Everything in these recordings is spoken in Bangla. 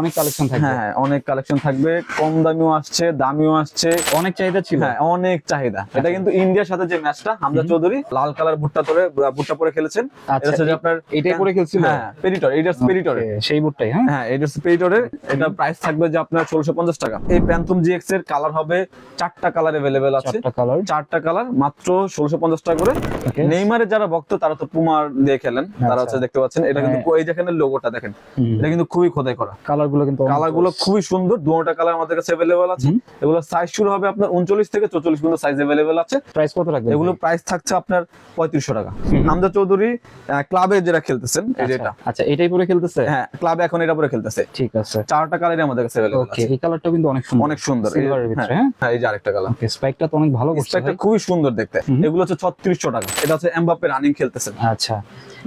অনেক কালেকশন থাকবে। হ্যাঁ অনেক কালেকশন থাকবে। কম দামিও আসছে দামিও আসছে। অনেক চাহিদা ছিল। হ্যাঁ অনেক চাহিদা। এটা কিন্তু ইন্ডিয়ার সাথে যে ম্যাচটা হামজা চৌধুরী লাল কালার ভুট্টা পরে ভুট্টা পরে খেলেছেন। এটা আচ্ছা হচ্ছে আপনার এটাই পরে খেলছিল? হ্যাঁ পেরিটর এটা পেরিটর সেই বুটটাই হ্যাঁ? হ্যাঁ এটা প্রাইস থাকবে যে আপনার ষোলোশো পঞ্চাশ টাকা। এই প্যান্থম জিএক্স এর কালার হবে চারটা কালার এভেলেবেল আছে। চারটা কালার চারটা কালার মাত্র ষোলোশো পঞ্চাশ টাকা করে. নেইমারের যারা ভক্ত তারা তো পুমার দিয়ে খেলেন। তারা আচ্ছা। হচ্ছে দেখতে পাচ্ছেন এটা কিন্তু হ্যাঁ। এই যেখানে লোগোটা দেখেন এটা কিন্তু খুবই খোদাই করা। কালারগুলো কিন্তু কালারগুলো খুবই সুন্দর দুটা কালার আমাদের কাছে অ্যাভেলেবেল আছে। এগুলো সাইজ শুরু হবে আপনার উনচল্লিশ থেকে চৌচল্লিশ পর্যন্ত সাইজ অ্যাভেলেবেল আছে। প্রাইস কত রাখবেন এগুলো প্রাইস থাকছে আপনার পঁয়ত্রিশশো টাকা। হামজা চৌধুরী ক্লাবে যেটা খেলতেছেন এই আচ্ছা, এটা আচ্ছা এটাই পরে খেলতেছে? হ্যাঁ ক্লাবে এখন এটা পরে খেলতেছে। ঠিক আছে। চারটা কালারই আমাদের কাছে ওকে আছে। এই কালারটা কিন্তু অনেক সুন্দর। অনেক সুন্দর। সিলভারের ভিতরে হ্যাঁ? হ্যাঁ এই যে আরেকটা কালার ওকে স্পাইকটা তো অনেক ভালো করছে স্ট্রাইকটা ভাই। খুবই সুন্দর দেখতে। এগুলো হচ্ছে ছত্রিশশো টাকা। এটা হচ্ছে এমবাপ্পে রানিং খেলতেছেন। আচ্ছা।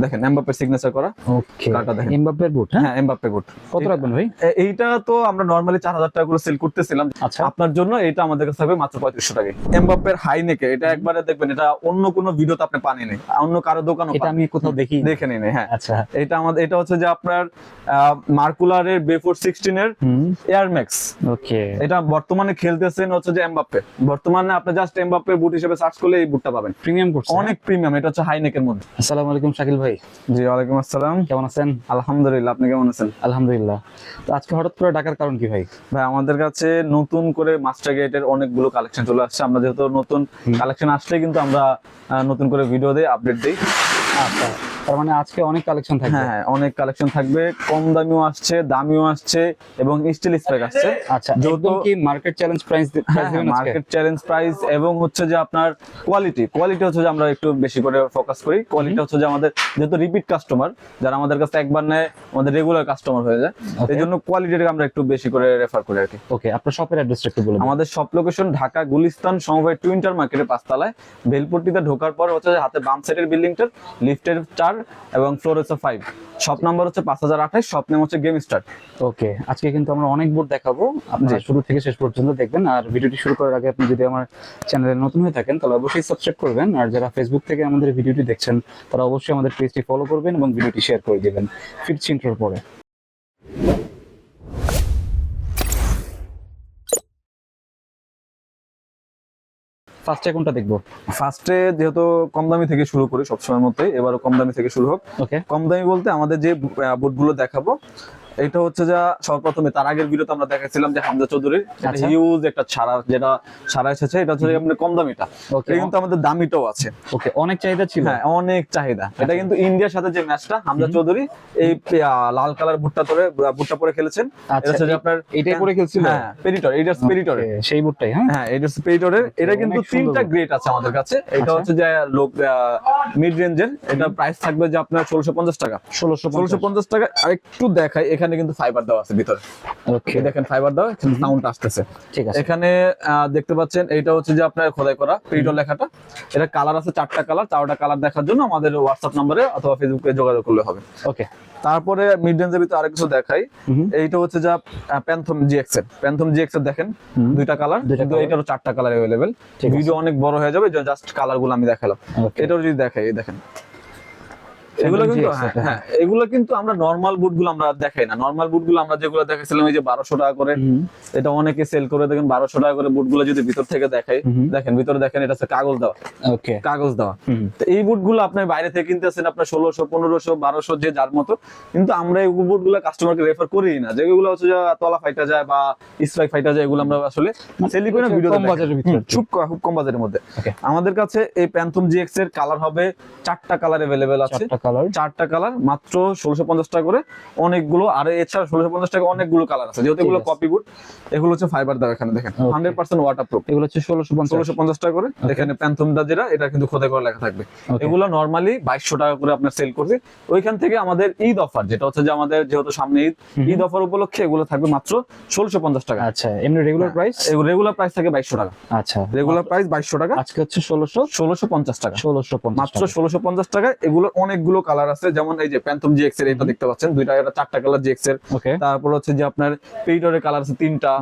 দেখেন এমবাপ্পের সিগনেচার করা। ওকে কালারটা দেখেন। এমবাপ্পের বুট হ্যাঁ? হ্যাঁ এমবাপ্পে গুড কত রাখবেন ভাই? এইটা তো আমরা নর্মালি চার হাজার টাকা করে সেল করতেছিলাম। আচ্ছা। আপনার জন্য এটা আমাদের কাছে হবে মাত্র পঁয়ত্রিশশো টাকা এমবাপ্পের হাই নেকে এটা একবারে দেখবেন এটা অন্য কোনো ভিডিওতে আপনি পানি নেই। অন্য কারও দোকানও এটা আমি কোথাও দেখি দেখে নিন হ্যাঁ। আচ্ছা। এটা আমাদের এটা হচ্ছে যে আপনার মার্কুলারের বেফোর সিক্সটিন এর এয়ার ম্যাক্স ওকে এটা বর্তমানে খেলতেছেন হচ্ছে যে এমবাপ্পে বর্তমানে আপনি জাস্ট এমবাপ্পের বুট হিসেবে সার্চ করলে এই বুটটা পাবেন। প্রিমিয়াম হ্যাঁ? অনেক প্রিমিয়াম এটা হচ্ছে হাই নেকের মধ্যে। আসসালামু আলাইকুম শাকিল ভাই। জি ওয়ালাইকুম আসসালাম। কেমন আছেন? আলহামদুলিল্লাহ আপনি কেমন আছেন? আলহামদুলিল্লাহ। তো আজকে হঠাৎ করে ডাকার কারণ কি ভাই? ভাই আমাদের কাছে নতুন করে মাস্টার গেটের অনেকগুলো কালেকশন চলে আসছে। আমরা যেহেতু নতুন কালেকশন আসলে কিন্তু আমরা নতুন করে ভিডিও দিই আপডেট দিই। আচ্ছা। তার মানে আজকে অনেক কালেকশন থাকবে। হ্যাঁ অনেক কালেকশন থাকবে। কম দামিও আসছে দামিও আসছে এবং স্টিল স্পেক আসছে। আচ্ছা যেহেতু- কি market challenge price market challenge price এবং হচ্ছে যে আপনার কোয়ালিটি কোয়ালিটি হচ্ছে যে আমরা একটু বেশি করে ফোকাস করি। কোয়ালিটি হচ্ছে যে আমাদের যেহেতু রিপিট কাস্টমার যারা আমাদের কাছে একবার নেয় আমাদের রেগুলার কাস্টমার হয়ে যায়. এই জন্য কোয়ালিটিটাকে আমরা একটু বেশি করে রেফার করি আর কি। ওকে আপনার শপের অ্যাড্রেসটা একটু বলুন আমাদের সব লোকেশন ঢাকা গুলিস্তান সমবায় টুইন্টার মার্কেটের পাঁচতলায়। বেলপট্টিতে ঢোকার পর হচ্ছে হাতে বাম সাইডের বিল্ডিংটার লিফটের চার এবং ফ্লোর হচ্ছে ফাইভ শপ নাম্বার হচ্ছে পাঁচ হাজার আঠাশ শপ নাম হচ্ছে গেম স্টার্ট ওকে আজকে কিন্তু আমরা অনেক বোর্ড দেখাবো। আপনি শুরু থেকে শেষ পর্যন্ত দেখবেন। আর ভিডিওটি শুরু করার আগে আপনি যদি আমার চ্যানেলে নতুন হয়ে থাকেন তাহলে অবশ্যই সাবস্ক্রাইব করবেন। আর যারা ফেসবুক থেকে আমাদের ভিডিওটি দেখছেন তারা অবশ্যই আমাদের পেজটি ফলো করবেন এবং ভিডিওটি শেয়ার করে দেবেন। ফিরছি ইন্টার পরে। ফার্স্টে কোনটা দেখব? ফার্স্টে যেহেতু কম দামি থেকে শুরু করি সবসময়ের মতোই এবারও কম দামি থেকে শুরু হোক। ওকে কম দামি বলতে আমাদের যে বুটগুলো দেখাবো এটা হচ্ছে যা সর্বপ্রথমে তার আগের ভিডিওতে আমরা দেখাচ্ছিলাম যে হামজা চৌধুরীর আচ্ছা। হিউজ একটা ছাড়া যেটা ছাড়া এসেছে এটা হচ্ছে আপনার কম দামিটা। এটা কিন্তু আমাদের দামিটাও আছে। ওকে অনেক চাহিদা ছিল। হ্যাঁ অনেক চাহিদা। এটা আচ্ছা। কিন্তু ইন্ডিয়ার সাথে যে ম্যাচটা হামজা চৌধুরী এই লাল কালার ভুট্টা পরে ভুট্টা পরে খেলেছেন। এটা আচ্ছা হচ্ছে যে আপনার এটাই পরে খেলছিল? হ্যাঁ পেরিটর এটা পেরিটর Okay, সেই বুটটাই হ্যাঁ? হ্যাঁ এটা স্পিরিটরের এটা কিন্তু তিনটা গ্রেড আছে আমাদের কাছে। এটা আচ্ছা। হচ্ছে যে লোক মিড রেঞ্জের এটা প্রাইস থাকবে যে আপনার ষোলোশো পঞ্চাশ টাকা। ষোলোশো ষোলোশো পঞ্চাশ টাকা। আরেকটু দেখাই এখানে কিন্তু ফাইবার দেওয়া আছে ভিতরে। ওকে দেখেন ফাইবার দেওয়া সাউন্ড আসতেছে। ঠিক আছে। এখানে দেখতে পাচ্ছেন এটা হচ্ছে যে আপনার খোদাই করা পেরিটর লেখাটা। এটা কালার আছে চারটা কালার চারটা কালার দেখার জন্য আমাদের হোয়াটসঅ্যাপ নম্বরে অথবা ফেসবুকে যোগাযোগ করলে হবে। ওকে তারপরে মিড রেঞ্জের ভিতরে আরেক কিছু দেখাই। এইটা হচ্ছে যা প্যান্থম জিএক্স এর। প্যান্থম জিএক্স এর দেখেন দুইটা কালার কিন্তু। এটারও চারটা কালার আছে। ভিডিও অনেক বড় হয়ে যাবে জাস্ট কালারগুলো আমি দেখালাম. এটাও যদি দেখাই এই দেখেন। এগুলো কিন্তু হ্যাঁ, হ্যাঁ এগুলো কিন্তু আমরা নর্মাল বুটগুলো আমরা দেখাই না। নর্মাল বুটগুলো আমরা যেগুলো দেখাইছিলাম এই যে বারোশো টাকা করে এটা অনেকে সেল করে দেখেন বারোশো টাকা করে বুটগুলো যদি ভিতর থেকে দেখাই দেখেন ভিতরে দেখেন এটা হচ্ছে কাগজ দেওয়া। ওকে কাগজ দেওয়া। তো এই বুটগুলো আপনি বাইরে থেকে কিনতেছেন আপনার ষোলোশো পনেরোশো বারোশো যে যার মতো কিন্তু আমরা এই বুটগুলো কাস্টমারকে রেফার করি না। যেগুলো হচ্ছে যে তলা ফাইটা যায় বা স্ট্রাইক ফাইটা যায় এগুলো আমরা আসলে সেলি করি না ভিডিও কম বাজারের ভিতরে। খুব খুব কম বাজারের মধ্যে। আমাদের কাছে এই প্যান্থম জিএক্স এর কালার হবে চারটা কালার এভেলেবেল আছে। কালার চারটা কালার মাত্র ষোলোশো পঞ্চাশ টাকা করে। অনেকগুলো আর এছাড়া ষোলোশো পঞ্চাশ টাকা অনেকগুলো কালার আছে। যেহেতু এগুলো কপি বুট এগুলো হচ্ছে ফাইবার দাও এখানে দেখেন। হান্ড্রেড পার্সেন্ট ওয়াটার প্রুফ এগুলো হচ্ছে ষোলোশো ষোলোশো পঞ্চাশ টাকা করে। এখানে প্যান্থমটা যেটা এটা কিন্তু খোদাই করে লেখা থাকবে। এগুলো নর্মালি বাইশশো টাকা করে আপনার সেল করবে। ওইখান থেকে আমাদের ঈদ অফার যেটা হচ্ছে যে আমাদের যেহেতু সামনে ঈদ ঈদ অফার উপলক্ষে এগুলো থাকবে মাত্র ষোলোশো পঞ্চাশ টাকা। আচ্ছা এমনি রেগুলার প্রাইস রেগুলার প্রাইস থাকে বাইশশো টাকা। আচ্ছা। রেগুলার প্রাইস বাইশশো টাকা। আজকে হচ্ছে ষোলোশো? ষোলোশো পঞ্চাশ টাকা। ষোলোশো মাত্র ষোলোশো পঞ্চাশ টাকা এগুলো অনেকগুলো অনেকগুলো কালার আছে যেমন এই যে প্যান্থম জিএক্স এর এটা দেখতে পাচ্ছেন দুইটা এটা চারটা কালার জিএক্স এর ওকে তারপর হচ্ছে যে আপনার পেইটরের কালার আছে তিনটা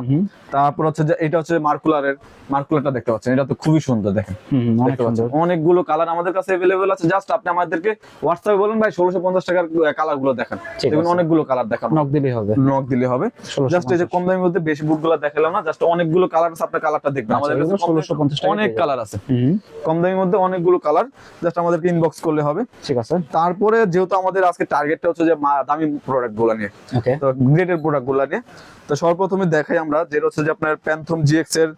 তারপর হচ্ছে যে এটা হচ্ছে মার্কুলারের মার্কুলারটা দেখতে পাচ্ছেন এটা তো খুবই সুন্দর দেখেন হুম অনেক দেখতে পাচ্ছেন সুন্দর অনেকগুলো কালার আমাদের কাছে अवेलेबल আছে জাস্ট আপনি আমাদেরকে হোয়াটসঅ্যাপে বলুন ভাই ষোলোশো পঞ্চাশ টাকার কালার গুলো দেখেন ঠিক দেখুন আছে। অনেকগুলো কালার দেখানো নক দিলেই হবে নক দিলে হবে 1650 জাস্ট এই যে কম দামের মধ্যে বেশি বুট গুলো দেখালাম না জাস্ট অনেকগুলো কালার আছে আপনার কালারটা দেখবেন আচ্ছা, আমাদের কাছে এগুলো 1650 টাকা অনেক পেয়ে কালার আছে হুম কম দামের মধ্যে অনেকগুলো কালার জাস্ট আমাদেরকে ইনবক্স করলে হবে ঠিক আছে তারপরে যেহেতু আমাদের আজকে টার্গেটটা হচ্ছে যে দামি প্রোডাক্টগুলা নিয়ে। তো গ্রেডের প্রোডাক্টগুলা নিয়ে। তো সর্বপ্রথমে দেখাই আমরা যেটা হচ্ছে যে আপনার প্যান্থম জিএক্স এর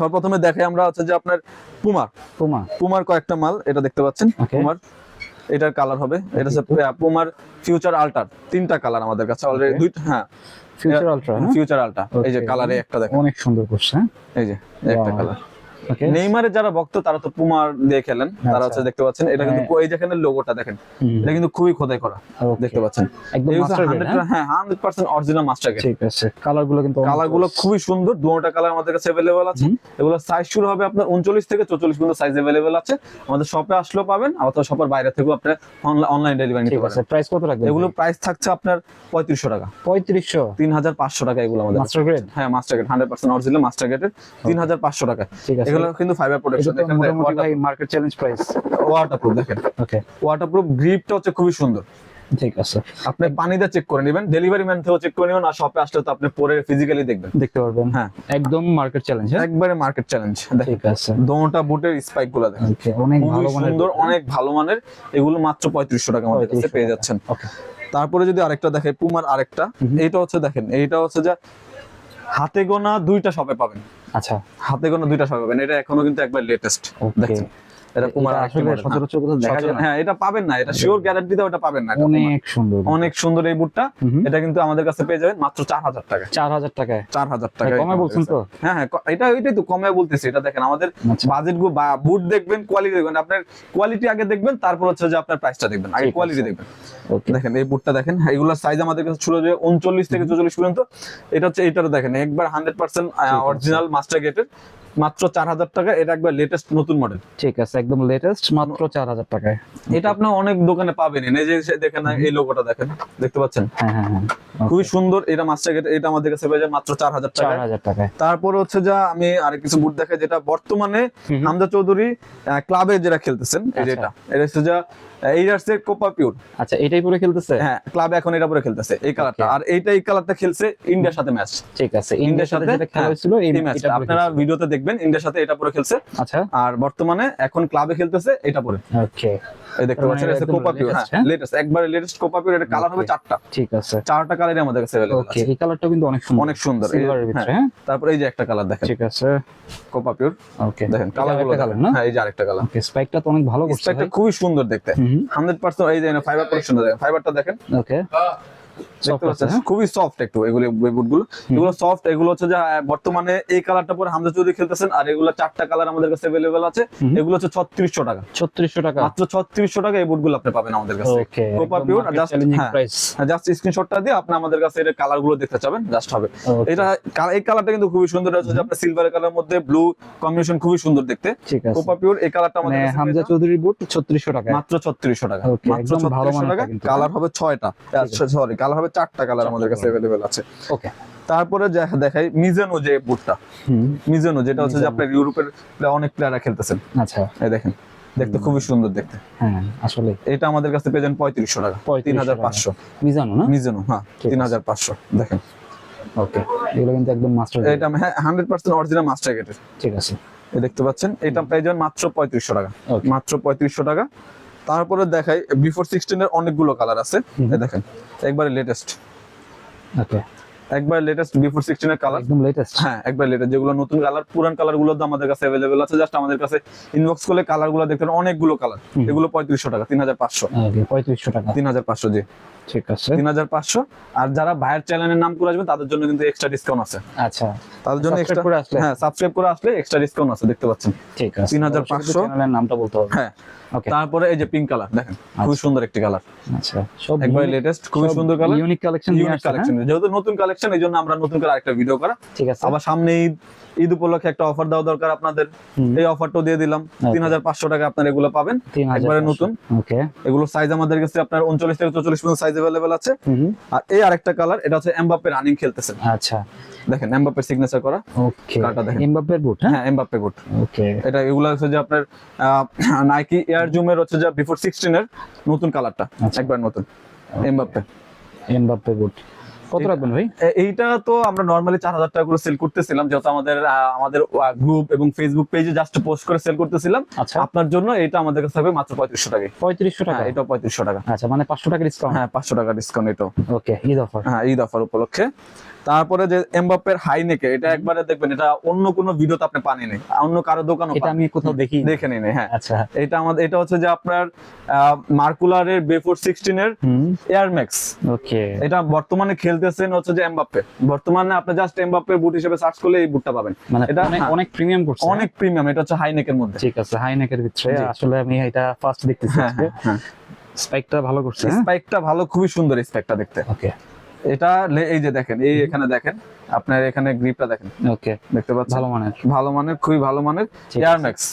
সর্বপ্রথমে দেখাই আমরা হচ্ছে যে আপনার পুমার পুমা পুমার কয়েকটা মাল এটা দেখতে পাচ্ছেন পুমার এটার কালার হবে। এটা হচ্ছে পুমার ফিউচার আল্টার তিনটা কালার আমাদের কাছে অলরেডি. দুইটা হ্যাঁ। ফিউচার আলট্রা ফিউচার আল্টা এই যে. কালারে একটা দেখেন। অনেক সুন্দর করছে হ্যাঁ? এই যে একটা কালার নেইমারের যারা ভক্ত তারা তো পুমার দিয়ে খেলেন। আচ্ছা। তারা হচ্ছে দেখতে পাচ্ছেন এটা কিন্তু হ্যাঁ। এই যেখানে লোগোটা দেখেন এটা কিন্তু খুবই খোদাই করা দেখতে পাচ্ছেন। একদম হ্যাঁ? Hundred percent original master grade ঠিক আছে। কালারগুলো কিন্তু কালারগুলো খুবই সুন্দর দুটা কালার আমাদের কাছে अवेलेबल আছে। এগুলো সাইজ শুরু হবে আপনার উনচল্লিশ থেকে 44 পর্যন্ত সাইজ अवेलेबल আছে। আমাদের শপে আসলো পাবেন অথবা শপের বাইরে থেকেও আপনি অনলাইন ডেলিভারি নিতে পারেন। প্রাইস কত রাখবেন এগুলো প্রাইস থাকছে আপনার পঁয়ত্রিশশো টাকা। পঁয়ত্রিশশো? তিন হাজার পাঁচশো টাকা এগুলো আমাদের মাস্টার গ্রেড হ্যাঁ master grade hundred percent original master গ্রেডের তিন হাজার পাঁচশো টাকা ঠিক আছে। এগুলো কিন্তু ফাইবার প্রোটেকশন দেখেন ভাই মার্কেট চ্যালেঞ্জ প্রাইস ওয়াটারপ্রুফ দেখেন। ওকে ওয়াটারপ্রুফ গ্রিপটা হচ্ছে খুবই সুন্দর। ঠিক আছে। আপনি পানিতে চেক করে নেবেন ডেলিভারি ম্যান থেকেও চেক করে নেবেন আর শপে আসলে তো আপনি পরে ফিজিক্যালি দেখবেন। দেখতে পারবেন। হ্যাঁ। একদম মার্কেট চ্যালেঞ্জ হ্যাঁ? একবারে মার্কেট চ্যালেঞ্জ ঠিক আছে। দোনোটা বুটের স্পাইকগুলো দেখেন। অনেক ভালো মানের সুন্দর অনেক ভালো মানের। এগুলো মাত্র পঁয়ত্রিশশো টাকা আমাদের কাছে পেয়ে যাচ্ছেন। তারপরে যদি আরেকটা দেখে পুমার আরেকটা এইটা হচ্ছে দেখেন এইটা হচ্ছে যে হাতে গোনা দুইটা শপে পাবেন। আচ্ছা। হাতে কোনো দুইটা শপে পাবেন এটা এখনও কিন্তু একবার লেটেস্ট দেখেন এটা পুমার আসলে সচরাচর কোথাও দেখা হ্যাঁ। যায় না। হ্যাঁ এটা পাবেন না এটা শিওর গ্যারান্টি দাও এটা পাবেন না অনেক সুন্দর। অনেক সুন্দর এই বুটটা এটা কিন্তু আমাদের কাছে পেয়ে যাবেন মাত্র চার হাজার টাকা। চার হাজার টাকায়? চার হাজার টাকা কমে বলছেন তো? হ্যাঁ হ্যাঁ এটা এটাই তো কমে বলতেছি এটা দেখেন আমাদের। বাজেট বা বুট দেখবেন কোয়ালিটি দেখবেন আপনার কোয়ালিটি আগে দেখবেন তারপর হচ্ছে যে আপনার প্রাইসটা দেখবেন আগে কোয়ালিটি দেখবেন। দেখেন এই বুটটা দেখেন এগুলোর সাইজ আমাদের কাছে ছিল যে উনচল্লিশ থেকে চল্লিশ পর্যন্ত। এটা হচ্ছে এইটারও দেখেন একবার হান্ড্রেড পার্সেন্ট অরিজিনাল মাস্টার গেটের মাত্র চার হাজার টাকা এটা একবার লেটেস্ট নতুন মডেল ঠিক আছে একদম লেটেস্ট মাত্র চার হাজার টাকায়। এটা আপনি অনেক দোকানে পাবেন এই যে দেখেন এই লোগোটা দেখেন দেখতে পাচ্ছেন? হ্যাঁ হ্যাঁ হ্যাঁ খুবই সুন্দর এটা মাস্টার গেট এটা আমাদের কাছে পেয়ে যায় মাত্র চার হাজার টাকা চার হাজার টাকায়। তারপর হচ্ছে যা আমি আরেক কিছু বুট দেখাই যেটা বর্তমানে হুম। হামজা চৌধুরী ক্লাবে যেটা খেলতেছেন এই আচ্ছা। যেটা এটা হচ্ছে যা এইরার্স এর কোপা পিউর আচ্ছা এটাই পরে খেলতেছে? হ্যাঁ ক্লাবে এখন এটা পরে খেলতেছে এই কালারটা. আর এইটা এই কালারটা খেলছে ইন্ডিয়ার সাথে ম্যাচ ঠিক আছে ইন্ডিয়ার সাথে যেটা খেলা হ্যাঁ, হয়েছিল এই ম্যাচটা আপনারা। ভিডিওতে দেখবেন ইন্ডিয়ার সাথে এটা পরে খেলছে। আচ্ছা। আর বর্তমানে এখন ক্লাবে খেলতেছে এটা পরে। ওকে এই দেখতে মানে পাচ্ছেন এটা এটা একদম কোপা পিউর latest, হ্যাঁ হ্যাঁ? লেটেস্ট একবারে লেটেস্ট কোপা পিউর এটা কালার হবে Okay. চারটা ঠিক আছে চারটা কালারই আমাদের কাছে अवेलेबल ওকে আছে এই কালারটা কিন্তু অনেক সুন্দর অনেক সুন্দর এই- সিলভারের ভিতরে হ্যাঁ তারপর এই যে একটা কালার দেখেন ঠিক আছে কোপা পিউর ওকে দেখেন কালার গুলো কালার দেখেন না হ্যাঁ এই যে আরেকটা কালার ওকে স্পাইকটা তো অনেক ভালো করছে স্ট্রাকটা খুবই সুন্দর দেখতে হুম হান্ড্রেড পার্সেন্ট এই যে ফাইবার প্রোডাকশনটা দেখেন ফাইবারটা দেখেন ওকে দেখতে পাচ্ছেন হ্যাঁ, খুবই সফট একটু এগুলো এগুলো সফট এগুলো হচ্ছে যে বর্তমানে এই কালারটা পরে হামজা চৌধুরী খেলতেছেন আর এগুলো চারটা কালার আমাদের কাছে অ্যাভেলেবেল আছে। এগুলো হচ্ছে ছত্রিশশো টাকা। ছত্রিশশো টাকা। মাত্র ছত্রিশশো টাকা এই বুটগুলো আপনি পাবেন আমাদের কাছে। প্রপার পিওর জাস্ট জাস্ট স্ক্রিনশটটা দিয়ে আপনি আমাদের কাছে এর দেখতে চাবেন জাস্ট হবে। এটা এই কালারটা কিন্তু খুবই সুন্দর আছে যে সিলভার কালার মধ্যে ব্লু কম্বিনেশন খুবই সুন্দর দেখতে। প্রপার পিওর এই কালারটা আমাদের হামজা চৌধুরী বুট ছত্রিশশো টাকা। মাত্র ছত্রিশশো টাকা। মাত্র ছত্রিশশো টাকা। কালার হবে ছয়টা। সরি কালার হবে চারটা কালার আমাদের কাছে। অ্যাভেলেবেল আছে। ওকে তারপরে দেখাই মিজানো যে বুটটা। মিজানো যেটা হচ্ছে যে। আপনার ইউরোপের অনেক প্লেয়াররা খেলতেছেন। আচ্ছা। এই দেখেন দেখতে খুবই সুন্দর দেখতে। হ্যাঁ আসলে। এটা আমাদের কাছে যান পঁয়ত্রিশশো টাকা। তিন 3500 হাজার পাঁচশো। মিজানো না? মিজানো হ্যাঁ তিন। হাজার পাঁচশো। দেখেন। ওকে এগুলো কিন্তু একদম মাস্টার এটা হ্যাঁ হান্ড্রেড পার্সেন্ট অরিজিনাল মাস্টার গেটের ঠিক আছে। দেখতে পাচ্ছেন এটা পেয়ে মাত্র পঁয়ত্রিশশো টাকা। মাত্র পঁয়ত্রিশশো টাকা। তারপরে দেখাই বিফোর সিক্সটিন এর অনেকগুলো কালার আছে। দেখেন একবারে লেটেস্ট ওকে একবার লেটেস্ট বিফোর সিক্সটিন এর কালার একদম লেটেস্ট হ্যাঁ একবার লেটেস্ট যেগুলো নতুন কালার পুরান কালারগুলো আমাদের কাছে আছে। জাস্ট আমাদের কাছে ইনবক্স করলে কালারগুলো দেখতে অনেকগুলো কালার এগুলো পঁয়ত্রিশশো টাকা তিন হাজার পাঁচশো। ওকে পঁয়ত্রিশশো টাকা। তিন হাজার পাঁচশো জি। ঠিক আছে। তিন হাজার পাঁচশো। আর যারা ভাইয়ের চ্যানেলের নাম করে আসবে তাদের জন্য কিন্তু এক্সট্রা ডিসকাউন্ট আছে। আচ্ছা। তাদের জন্য এক্সট্রা করে আসলে? হ্যাঁ সাবস্ক্রাইব করে আসলে এক্সট্রা ডিসকাউন্ট আছে দেখতে পাচ্ছেন। ঠিক আছে। 3500 চ্যানেলের নামটা বলতে হবে। হ্যাঁ। তারপরে এই যে পিঙ্ক কালার দেখেন খুব সুন্দর একটি কালার আচ্ছা সব একবার লেটেস্ট খুব সুন্দর colour unique collection unique collection যেহেতু নতুন কালেকশন এই জন্য আমরা নতুন করে আরেকটা ভিডিও করা। ঠিক আছে। আবার সামনে ঈদ ঈদ উপলক্ষে একটা অফার দেওয়া দরকার আপনাদের। এই অফারটাও দিয়ে দিলাম। তিন হাজার পাঁচশো টাকা আপনার এগুলো পাবেন। একবারে নতুন। ওকে। এগুলো সাইজ আমাদের কাছে আপনার উনচল্লিশ থেকে চল্লিশ পর্যন্ত সাইজ অ্যাভেলেবেল আছে। আর এই আরেকটা কালার এটা হচ্ছে এমবাপ্পে রানিং খেলতেছেন আচ্ছা। দেখেন এমবাপ্পে সিগনেচার করা। ওকে কার্ডটা দেখেন। এমবাপ্পের বুট হ্যাঁ? এমবাপ্পে গুড ওকে এটা এগুলো হচ্ছে যে আপনার নাইকি এয়ার জুমের হচ্ছে যে বিফোর সিক্সটিন এর নতুন কালারটা আচ্ছা। একবার নতুন। এমবাপ্পে এমবাপ্পে বুট কত রাখবেন ভাই? এইটা তো আমরা নর্মালি চার হাজার টাকা করে সেল করতেছিলাম যেহেতু আমাদের আমাদের গ্রুপ এবং ফেসবুক পেজে জাস্ট পোস্ট করে সেল করতেছিলাম। আচ্ছা। আপনার জন্য এটা আমাদের কাছে হবে মাত্র পঁয়ত্রিশশো টাকায়। পঁয়ত্রিশশো টাকা? হ্যাঁ এটা পঁয়ত্রিশশো টাকা। আচ্ছা মানে পাঁচশো টাকা ডিসকাউন্ট হ্যাঁ পাঁচশো টাকা ডিসকাউন্ট এটাও। ওকে ঈদ অফার হ্যাঁ ঈদ অফার উপলক্ষে। তারপরে যে এমবাপ্পের হাই নেকে এটা একবারে দেখবেন এটা অন্য কোনো ভিডিওতে আপনি পানি নেই। অন্য কারও দোকানও এটা আমি কোথাও দেখি দেখে নিন হ্যাঁ। আচ্ছা। এটা আমাদের এটা হচ্ছে যে আপনার মার্কুলারের বেফোর সিক্সটিন এর এয়ার ম্যাক্স ওকে। এটা বর্তমানে খেলতেছেন হচ্ছে যে এমবাপ্পে। বর্তমানে আপনি জাস্ট এমবাপ্পে বুট হিসেবে সার্চ করলে এই বুটটা পাবেন। মানে এটা অনেক হ্যাঁ। প্রিমিয়াম করছে অনেক প্রিমিয়াম এটা হচ্ছে হাই নেকের মধ্যে। ঠিক আছে হাই নেকের ভিতরে। আসলে আমি এটা ফার্স্ট দেখতেছি হ্যাঁ আজকে। হ্যাঁ স্পাইকটা ভালো করছে স্পাইকটা ভালো খুবই সুন্দর স্পাইকটা দেখতে। ওকে। এটা এই যে দেখেন এই এখানে দেখেন আপনার এখানে গ্রিপটা দেখেন। ওকে দেখতে পাচ্ছেন? ভালো মানের। ভালো মানের খুবই ভালো মানের ঠিক এয়ার ম্যাক্স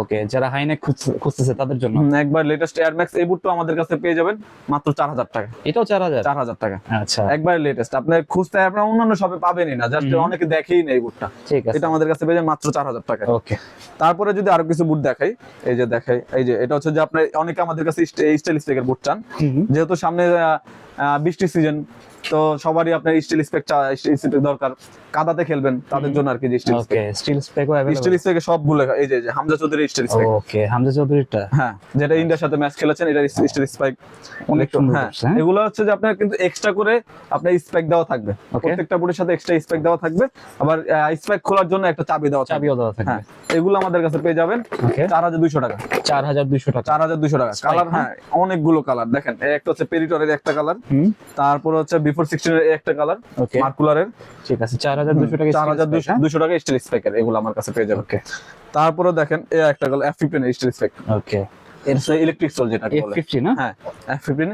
ওকে যারা হাই নেক খুঁজতেছে তাদের জন্য। একবার লেটেস্ট এয়ার ম্যাক্স এই বুটটা আমাদের কাছে পেয়ে যাবেন মাত্র চার হাজার টাকা। এটাও চার হাজার? চার হাজার টাকা। আচ্ছা। একবার লেটেস্ট আপনি খুঁজতে আপনার অন্যান্য শপে পাবেনই না জাস্ট অনেকে দেখেই না এই বুটটা। ঠিক আছে। এটা আমাদের কাছে পেয়ে যাবেন মাত্র চার হাজার টাকা। ওকে। তারপরে যদি আরও কিছু বুট দেখাই এই যে দেখাই এই যে এটা হচ্ছে যে আপনার অনেকে আমাদের কাছে স্টাইল স্পেকের বুট চান। যেহেতু সামনে বৃষ্টির সিজন তো সবারই আপনার স্টিল স্পেক স্টিল দরকার। কাদাতে খেলবেন তাদের জন্য আর কি steel spec steel spec steel spec সব ভুলে এই যে যে Hamza Chowdhury steel spec okay Hamza চৌধুরীটা হ্যাঁ যেটা ইন্ডিয়ার সাথে ম্যাচ খেলেছেন এটা স্টিল স্পেক অনেক হ্যাঁ, হ্যাঁ এগুলো হচ্ছে যে আপনার কিন্তু এক্সট্রা করে আপনার স্পেক দেওয়া থাকবে। প্রত্যেকটা বোর্ডের সাথে এক্সট্রা স্পেক দেওয়া থাকবে। আবার স্পেক খোলার জন্য একটা চাবি দেওয়া চাবিও দেওয়া থাকবে। হ্যাঁ এগুলো আমাদের কাছে পেয়ে যাবেন। চার হাজার দুইশো টাকা। চার হাজার দুইশো টাকা। চার হাজার দুইশো টাকা। কালার হ্যাঁ অনেকগুলো কালার দেখেন একটা হচ্ছে পেরিটরের একটা কালার তারপর হচ্ছে বিফোর সিক্সটিন এর একটা কালার মার্কুলারের ঠিক আছে চার হাজার দুইশো টাকা চার হাজার দুইশো টাকা স্টিল স্পেকের এগুলো আমার কাছে পেয়ে যাবে ওকে তারপরে দেখেন এই একটা colour F fifteen steel spec okay এর ইলেকট্রিক সোল যেটা বলে। না? হ্যাঁ এফ ফিফটিন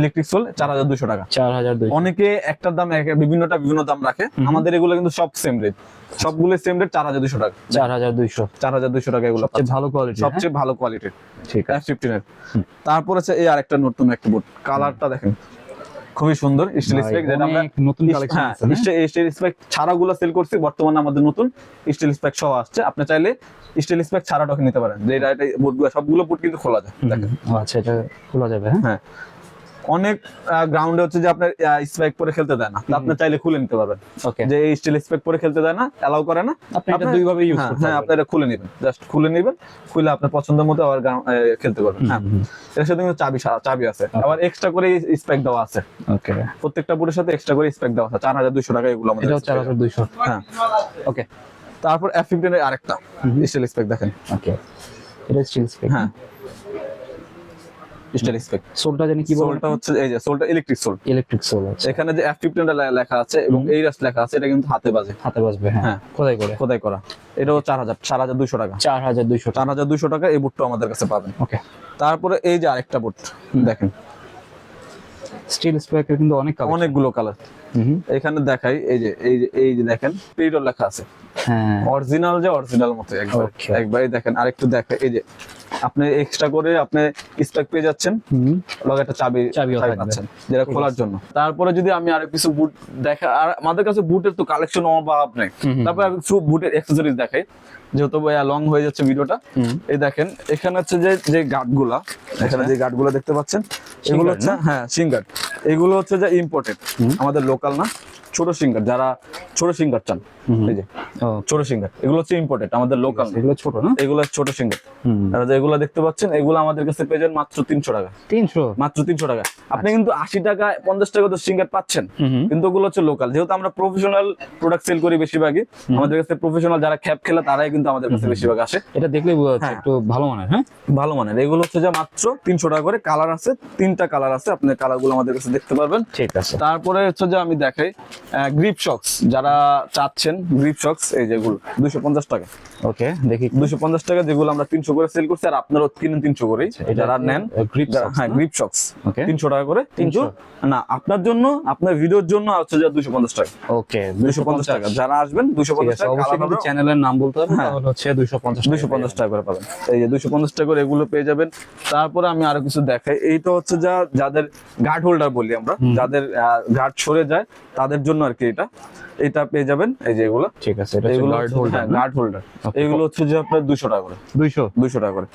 ইলেকট্রিক সোল চার হাজার দুশো টাকা। চার হাজার দুইশো। অনেকে একটার দাম বিভিন্নটা বিভিন্ন দাম রাখে। আমাদের এগুলো কিন্তু সব সেম রেট সবগুলো সেম রেট চার হাজার দুশো টাকা। চার হাজার দুইশো। চার হাজার দুশো টাকা এগুলো সবচেয়ে ভালো কোয়ালিটি সবচেয়ে ভালো কোয়ালিটির ঠিক এফ ফিফটিন এর। তারপর আছে এই আরেকটা নতুন একটা বুট কালারটা দেখেন। খুবই সুন্দর স্টিল স্পেক যেটা আমরা নতুন কালেকশন? স্টিল স্পেক ছাড়াগুলো সেল করছি বর্তমানে আমাদের নতুন স্টিল স্পেক সহ আসছে। আপনি চাইলে স্টিল স্পেক ছাড়াটাও নিতে পারেন। যে সবগুলো বুট কিন্তু খোলা যায়। দেখেন আচ্ছা এটা খোলা যাবে হ্যাঁ? হ্যাঁ। অনেক গ্রাউন্ডে হচ্ছে যে আপনার স্পেক পরে খেলতে দেয় না। আপনি চাইলে খুলে নিতে পারবেন। ওকে যে এই স্টিল স্পেক পরে খেলতে দেয় না অ্যালাউ করে না। আপনি এটা আপনার- দুইভাবে ইউজ করতে হ্যাঁ আপনি এটা খুলে নেবেন। জাস্ট খুলে নেবেন খুলে আপনার পছন্দের মতো আবার খেলতে পারবেন। হ্যাঁ। এর সাথে কিন্তু চাবি চাবি আছে। আবার এক্সট্রা করে স্পেক দেওয়া আছে। ওকে প্রত্যেকটা বুটের সাথে এক্সট্রা করে স্পেক দেওয়া আছে। চার হাজার দুইশো টাকা এগুলো আমাদের হাজার দুইশো। হ্যাঁ। ওকে তারপর এফ ফিফটিন এর আরেকটা। স্টিল স্পেক দেখেন। ওকে এটা স্টিল স্পেক হ্যাঁ। স্পেক সোলটা জানি কি সোলটা হচ্ছে এই যে সোলটা ইলেকট্রিক সোল ইলেকট্রিক সোল আছে। এখানে যে এফ ফিফটিন লেখা আছে এবং এই লেখা আছে এটা কিন্তু হাতে বাজে। হাতে বাজবে হ্যাঁ। হ্যাঁ। খোদাই করে। খোদাই করা। এটাও চার হাজার চার হাজার দুইশো টাকা। চার হাজার দুইশো চার হাজার দুইশো টাকা এই বুটটা আমাদের কাছে পাবেন। ওকে। তারপরে এই যে আরেকটা বুট দেখেন। স্টিল স্পেকের কিন্তু অনেক অনেকগুলো কালার এখানে দেখাই এই যে এই যে এই যে দেখেন পিরিয়ড লেখা আছে। অরিজিনাল যে অরিজিনাল মতো একবার. একবারই দেখেন। আরেকটু দেখেন এই যে আপনি এক্সট্রা করে আপনি স্টক পেয়ে যাচ্ছেন। লগে একটা চাবি চাবি। পাচ্ছেন যেটা খোলার জন্য। তারপরে যদি আমি আরও কিছু বুট দেখা আর আমাদের কাছে বুটের তো কালেকশন অভাব নেই। তারপরে আমি কিছু বুটের অ্যাক্সেসরিজ দেখাই। যেহেতু লং হয়ে যাচ্ছে ভিডিওটা এই দেখেন এখানে হচ্ছে যে যে গার্ডগুলা এখানে যে গার্ডগুলা দেখতে পাচ্ছেন এগুলো হচ্ছে হ্যাঁ সিঙ্গার। এগুলো হচ্ছে যে ইম্পোর্টেড আমাদের লোকাল না ছোট সিঙ্গার যারা ছোট সিঙ্গার চান এই যে ছোট সিঙ্গার এগুলো হচ্ছে ইম্পোর্টেড আমাদের লোকাল এগুলো ছোট না? এগুলো ছোট সিঙ্গার। আর যেগুলো দেখতে পাচ্ছেন এগুলো আমাদের কাছে পেয়ে যান মাত্র তিনশো টাকা। তিনশো? মাত্র তিনশো টাকা। আপনি কিন্তু আশি টাকা পঞ্চাশ টাকা তো সিঙ্গার পাচ্ছেন। কিন্তু ওগুলো হচ্ছে লোকাল যেহেতু আমরা প্রফেশনাল প্রোডাক্ট সেল করি বেশিরভাগই আমাদের কাছে প্রফেশনাল যারা খ্যাপ খেলে তারাই কিন্তু আমাদের কাছে বেশিরভাগ আসে। এটা দেখলেই বোঝা যাচ্ছে হ্যাঁ। একটু ভালো মানের হ্যাঁ? ভালো মানের। এগুলো হচ্ছে যে মাত্র তিনশো টাকা করে। কালার আছে তিনটা কালার আছে। আপনি কালারগুলো আমাদের কাছে দেখতে পারবেন। ঠিক আছে। তারপরে হচ্ছে যে আমি দেখাই গ্রিপ শক্স যারা চাচ্ছেন গ্রিপ শক্স এই যেগুলো দুশো পঞ্চাশ টাকা। ওকে দেখি। দুশো পঞ্চাশ টাকা যেগুলো আমরা তিনশো করে সেল করছি আর আপনারাও কিনেন তিনশো করেই যারা নেন গ্রিপ হ্যাঁ গ্রিপ শক্স ওকে। তিনশো টাকা করে। তিনশো। না আপনার জন্য আপনার ভিডিওর জন্য হচ্ছে যে দুশো পঞ্চাশ টাকা। ওকে দুশো পঞ্চাশ টাকা। যারা আসবেন দুশো পঞ্চাশ টাকা চ্যানেলের নাম বলতে হবে। তাহলে হচ্ছে দুইশো পঞ্চাশ দুশো পঞ্চাশ টাকা করে পাবেন এই যে দুশো পঞ্চাশ টাকা করে এগুলো পেয়ে যাবেন। তারপরে আমি আরও কিছু দেখাই। এইটা হচ্ছে যা যাদের গার্ড হোল্ডার বলি আমরা যাদের গার্ড সরে যায় তাদের জন্য আর কি এটা। এটা পেয়ে যাবেন এই যে এগুলো। ঠিক আছে এটা এগুলো গার্ড হোল্ডার গার্ড হোল্ডার এগুলো হচ্ছে যে আপনার দুশো টাকা করে। দুইশো? দুইশো টাকা করে।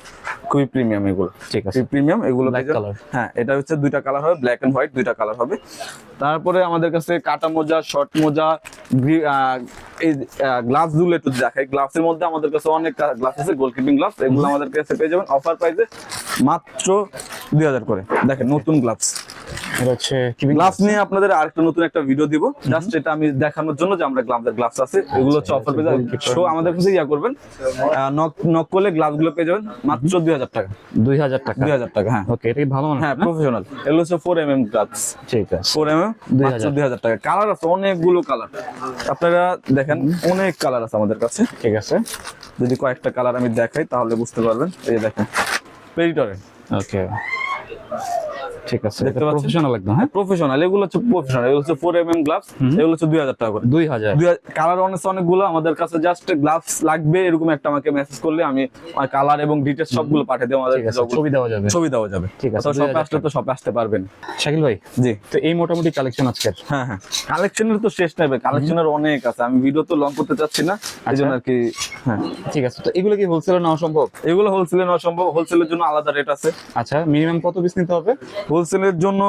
খুবই প্রিমিয়াম এগুলো। ঠিক আছে। প্রিমিয়াম এগুলো পেয়ে হ্যাঁ এটা হচ্ছে দুইটা কালার হবে ব্ল্যাক এন্ড হোয়াইট দুইটা কালার হবে। তারপরে আমাদের কাছে কাটা মোজা শর্ট মোজা এই গ্লাভসগুলো একটু দেখাই। গ্লাভস এর মধ্যে আমাদের কাছে অনেক গ্লাভস আছে গোলকিপিং গ্লাভস এগুলো আমাদের কাছে পেয়ে যাবেন। অফার প্রাইসে মাত্র দুই হাজার করে। দেখেন নতুন গ্লাভস হচ্ছে গ্লাভস নিয়ে আপনাদের আরেকটা নতুন একটা ভিডিও দিব। জাস্ট এটা আমি দেখানোর জন্য যে আমরা গ্লাভসের গ্লাভস আছে এগুলো হচ্ছে অফার পেয়ে যাবেন শো আমাদের কাছে ইয়া করবেন। নক নক করলে গ্লাভসগুলো পেয়ে যাবেন। মাত্র দুই হাজার টাকা। টাকা। হ্যাঁ। ওকে এটা ভালো মানে হ্যাঁ প্রফেশনাল এগুলো হচ্ছে ফোর এম এম গ্লাভস ঠিক আছে। ফোর এম এম 2000 দুই হাজার টাকা। কালার আছে অনেকগুলো কালার আপনারা দেখেন অনেক কালার আছে আমাদের কাছে। ঠিক আছে। যদি কয়েকটা কালার আমি দেখাই তাহলে বুঝতে পারবেন। এই দেখেন পেরিটরে ওকে ঠিক আছে দেখতে পাচ্ছেন? প্রফেশনাল একদম হ্যাঁ? প্রফেশনাল এগুলো হচ্ছে প্রফেশনাল এগুলো হচ্ছে ফোর এম এম গ্লাভস এগুলো হচ্ছে দুই হাজার টাকা করে। দুই হাজার। কালার অনেক অনেকগুলো আমাদের কাছে জাস্ট গ্লাভস লাগবে এরকম একটা আমাকে মেসেজ করলে আমি কালার এবং ডিটেলস সবগুলো পাঠিয়ে দেবো আমাদের আছে ছবি দেওয়া যাবে। ছবি দেওয়া যাবে। ঠিক আছে, অথবা শপে 2000 আসলে তো শপে আসতে পারবেন। শাকিল ভাই জি। তো এই মোটামুটি কালেকশন আজকের? হ্যাঁ হ্যাঁ। কালেকশনের তো শেষ নেবে কালেকশনের অনেক আছে আমি ভিডিও তো লং করতে চাচ্ছি না আর কি হ্যাঁ। ঠিক আছে তো এগুলো কি হোলসেলে নেওয়া সম্ভব? এগুলো হোলসেলে নেওয়া সম্ভব হোলসেলের জন্য আলাদা রেট আছে। আচ্ছা মিনিমাম কত পিস নিতে হবে? হোলসেলের জন্য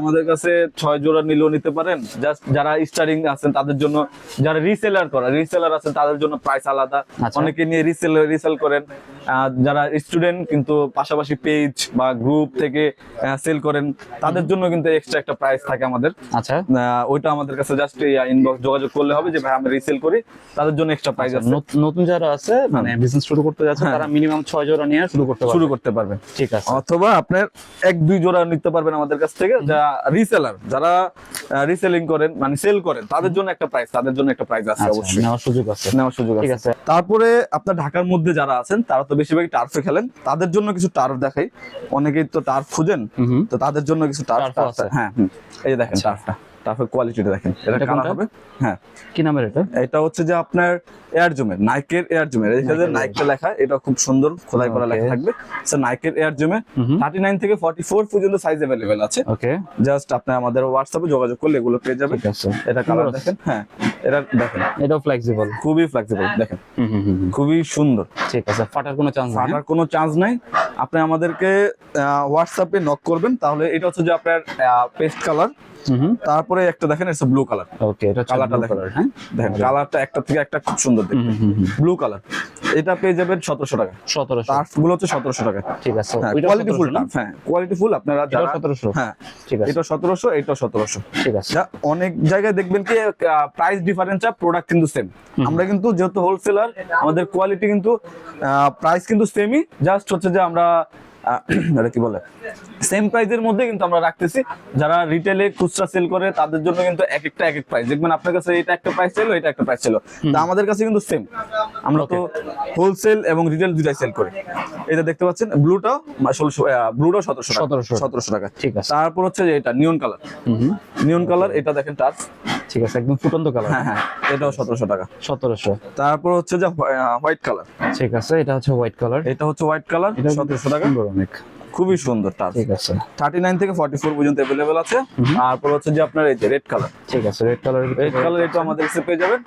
আমাদের কাছে ছয় জোড়া নিলেও নিতে পারেন। জাস্ট যারা স্টারিং আছেন তাদের জন্য যারা রিসেলার করা রিসেলার আছেন তাদের জন্য প্রাইস আলাদা। আচ্ছা। অনেকে নিয়ে রিসেল রিসেল করেন। যারা স্টুডেন্ট কিন্তু পাশাপাশি পেজ বা গ্রুপ থেকে সেল করেন তাদের জন্য কিন্তু এক্সট্রা একটা প্রাইস থাকে আমাদের। আচ্ছা। ওইটা আমাদের কাছে জাস্ট ইনবক্স যোগাযোগ করলে হবে যে ভাই আমরা রিসেল করি। তাদের জন্য এক্সট্রা প্রাইস আছে। নতুন যারা আছে মানে বিজনেস শুরু করতে যাচ্ছে হ্যাঁ। তারা মিনিমাম ছয় জোড়া নিয়ে শুরু করতে পারবে। শুরু করতে পারবেন। ঠিক আছে। অথবা আপনার এক দুই জোড়া নিতে পারবেন আমাদের কাছ থেকে যা রিসেলার যারা রিসেলিং করেন মানে সেল করেন তাদের জন্য একটা প্রাইস তাদের জন্য একটা প্রাইস আছে আচ্ছা, অবশ্যই। নেওয়ার সুযোগ আছে। নেওয়ার সুযোগ ঠিক আছে। তারপরে আপনার ঢাকার মধ্যে যারা আছেন তারা তো বেশিরভাগই টার্ফে খেলেন তাদের জন্য কিছু টার্ফ দেখাই। অনেকেই তো টার্ফ খুঁজেন। তো তাদের জন্য কিছু টার্ফ আছে। হ্যাঁ এই যে দেখেন আচ্ছা। টার্ফটা টার্ফের কোয়ালিটিটা দেখেন। এটা এটা কালার হবে? হ্যাঁ। কি নামের এটা? এটা হচ্ছে যে আপনার এয়ার জুমের নাইকের এয়ার জুমের এখানে নাইকটা লেখা এটা খুব সুন্দর খোদাই করা লেখা. থাকবে। নাইকের এয়ার জুমে হুম হুম। থার্টি নাইন থেকে ফর্টি ফোর পর্যন্ত সাইজ অ্যাভেলেবেল আছে। ওকে জাস্ট আপনি আমাদের হোয়াটসঅ্যাপে যোগাযোগ করলে এগুলো পেয়ে যাবেন। এটা কালার দেখেন হ্যাঁ। এটা দেখেন। এটাও ফ্লেক্সিবল খুবই ফ্লেক্সিবল দেখেন। খুবই সুন্দর। ঠিক আছে ফাটার কোনো চান্স নেই। ফাটার কোনো চান্স নাই। আপনি আমাদেরকে হোয়াটসঅ্যাপে নক করবেন তাহলে এটা হচ্ছে যে আপনার পেস্ট কালার তারপরে একটা দেখেন এটা ব্লু কালার ওকে এটা কালারটা দেখেন। হ্যাঁ? দেখেন কালারটা একটা থেকে একটা খুব সুন্দর দেখতে। ব্লু কালার এটা পেয়ে যাবেন সতেরোশো টাকা। সতেরোশো। টার্ফগুলো হচ্ছে সতেরোশো টাকা। ঠিক আছে হ্যাঁ কোয়ালিটি ফুল? টার্ফ হ্যাঁ কোয়ালিটি ফুল আপনারা যারা সতেরোশো। হ্যাঁ ঠিক আছে। এটা সতেরোশো এটা সতেরোশো। ঠিক আছে। যা অনেক জায়গায় দেখবেন কি প্রাইস ডিফারেন্স আর প্রোডাক্ট কিন্তু সেম আমরা কিন্তু যেহেতু হোলসেলার আমাদের কোয়ালিটি কিন্তু প্রাইস কিন্তু সেমই জাস্ট হচ্ছে যে আমরা এটা কি বলে? সেম প্রাইজের মধ্যে কিন্তু আমরা রাখতেছি। যারা রিটেলে খুচরা সেল করে তাদের জন্য কিন্তু এক একটা এক এক প্রাইস দেখবেন আপনার কাছে এটা একটা প্রাইস ছিল এটা একটা প্রাইস ছিল। তা আমাদের কাছে কিন্তু সেম আমরা তো হোলসেল এবং রিটেল দুটাই সেল করি। এটা দেখতে পাচ্ছেন ব্লুটাও ষোলোশো ব্লুটাও সতেরোশো 1700 সতেরোশো টাকা। ঠিক আছে। তারপর হচ্ছে যে এটা নিয়ন কালার। নিয়ন কালার এটা দেখেন টাচ ঠিক আছে একদম ফুটন্ত কালার হ্যাঁ হ্যাঁ এটাও সতেরোশো টাকা। সতেরোশো। তারপর হচ্ছে যে হোয়াইট কালার ঠিক আছে এটা হচ্ছে হোয়াইট কালার এটা হচ্ছে হোয়াইট কালার এটা সতেরোশো টাকা। অনেক খুবই সুন্দর টাচ। ঠিক আছে। থার্টি নাইন থেকে ফর্টি ফোর পর্যন্ত অ্যাভেলেবেল আছে। তারপর হচ্ছে যে আপনার এই যে রেড কালার ঠিক আছে রেড কালার রেড কালার এটা আমাদের কাছে পেয়ে যাবেন।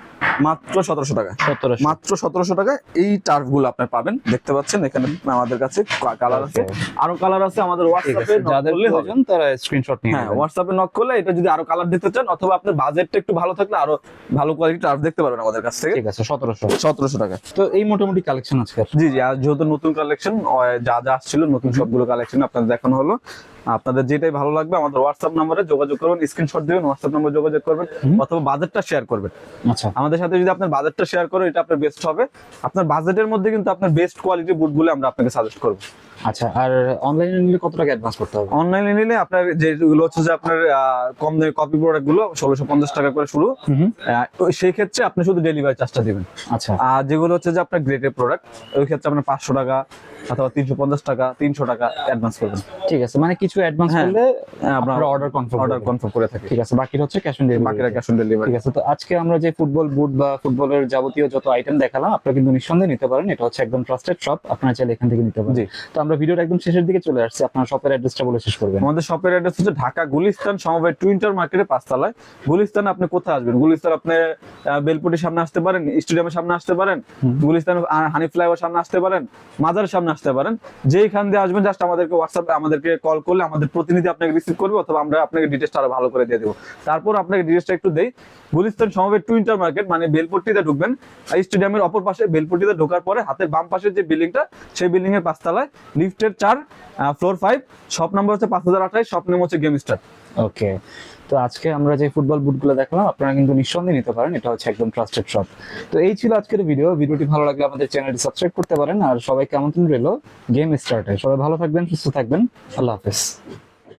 মাত্র সতেরোশো টাকা সতেরোশো। মাত্র সতেরোশো টাকা এই টার্ফগুলো আপনি পাবেন। দেখতে পাচ্ছেন এখানে আমাদের কাছে কালার আছে। আরও কালার আছে আমাদের হোয়াটসঅ্যাপে আছে যাদের প্রয়োজন তারা স্ক্রিনশট নিয়ে হ্যাঁ হোয়াটসঅ্যাপে নক করলে এটা যদি আরও কালার দেখতে চান অথবা আপনার বাজেটটা একটু ভালো থাকলে আরও ভালো কোয়ালিটি টার্ফ দেখতে পারবেন আমাদের কাছ থেকে। ঠিক আছে সতেরোশো। সতেরোশো টাকা তো এই মোটামুটি কালেকশন আজকের? জি জি আর যেহেতু নতুন কালেকশন যা যা আসছিল নতুন সবগুলো কালেকশন আপনাদের দেখানো হলো। আপনাদের যেটাই ভালো লাগবে আমাদের হোয়াটসঅ্যাপ নম্বরে যোগাযোগ করবেন স্ক্রিনশট দিবেন হোয়াটসঅ্যাপ নম্বরে যোগাযোগ করবেন অথবা বাজেটটা শেয়ার করবেন। আচ্ছা। আমাদের সাথে যদি আপনার বাজেটটা শেয়ার করেন এটা আপনার বেস্ট হবে। আপনার বাজেটের মধ্যে কিন্তু আপনার বেস্ট কোয়ালিটি বুটগুলো আমরা আপনাকে সাজেস্ট করব। আচ্ছা আর অনলাইনে নিলে কত টাকা অ্যাডভান্স করতে হবে? অনলাইনে নিলে আপনার যেগুলো হচ্ছে যে আপনার কম দামি কপি প্রোডাক্টগুলো ষোলোশো পঞ্চাশ টাকা করে শুরু। সেই ক্ষেত্রে আপনি শুধু ডেলিভারি চার্জটা দিবেন। আচ্ছা। আর যেগুলো হচ্ছে যে আপনার গ্রেটের প্রোডাক্ট ওই ক্ষেত্রে আপনার পাঁচশো টাকা অথবা তিনশো পঞ্চাশ টাকা তিনশো টাকা অ্যাডভান্স করবেন। ঠিক আছে মানে কিছু অ্যাডভান্স হ্যাঁ। করলে হ্যাঁ, আমরা অর্ডার কনফার্ম অর্ডার কনফার্ম করে থাকি। ঠিক আছে বাকিটা হচ্ছে ক্যাশ অন ডেলিভারি বাকিরা ক্যাশ অন ডেলিভারি ঠিক আছে তো আজকে আমরা যে ফুটবল বুট বা ফুটবলের যাবতীয় যত আইটেম দেখালাম আপনারা কিন্তু নিঃসন্দেহে নিতে পারেন। এটা হচ্ছে একদম ট্রাস্টেড শপ আপনারা চাইলে এখান থেকে নিতে পারেন। তো আমরা ভিডিওর একদম শেষের দিকে চলে আসছি। আপনার শপের অ্যাড্রেসটা বলে শেষ করবেন। আমাদের শপের অ্যাড্রেস হচ্ছে ঢাকা গুলিস্তান সমবায় টুইন্টার মার্কেটের পাঁচতলায়। গুলিস্তান আপনি কোথায় আসবেন? গুলিস্তান আপনি বেলপুটির সামনে আসতে পারেন স্টেডিয়ামের সামনে আসতে পারেন গুলিস্তান হানি ফ্লাইওভার সামনে আসতে পারেন মাজারের সামনে আসতে পারেন। যেইখান দিয়ে আসবেন জাস্ট আমাদেরকে হোয়াটসঅ্যাপে আমাদেরকে কল করলে আমাদের প্রতিনিধি আপনাকে রিসিভ করবে অথবা আমরা আপনাকে ডিটেলসটা আরও ভালো করে দিয়ে দেবো। তারপর আপনাকে ডিটেলসটা একটু দেই। গুলিস্তান টু ইন্টার মার্কেট মানে বেলপট্টিতে ঢুকবেন। স্টেডিয়ামের অপর পাশে বেলপট্টিতে ঢোকার পরে হাতের বাম পাশের যে বিল্ডিংটা সেই বিল্ডিং এর পাঁচতলায় লিফটের চার ফ্লোর ফাইভ শপ নাম্বার হচ্ছে পাঁচ হাজার আঠাশ শপ নেম হচ্ছে গেম স্টার ওকে তো আজকে আমরা যে ফুটবল বুটগুলো দেখলাম, আপনারা কিন্তু নিঃসন্দেহে নিতে পারেন। এটা হচ্ছে একদম ট্রাস্টেড শপ তো এই ছিল আজকের ভিডিও ভিডিওটি ভালো লাগলে আমাদের চ্যানেলটি সাবস্ক্রাইব করতে পারেন। আর সবাইকে আমন্ত্রণ রইল গেম স্টার্টে সবাই ভালো থাকবেন, সুস্থ থাকবেন। আল্লাহ হাফেজ।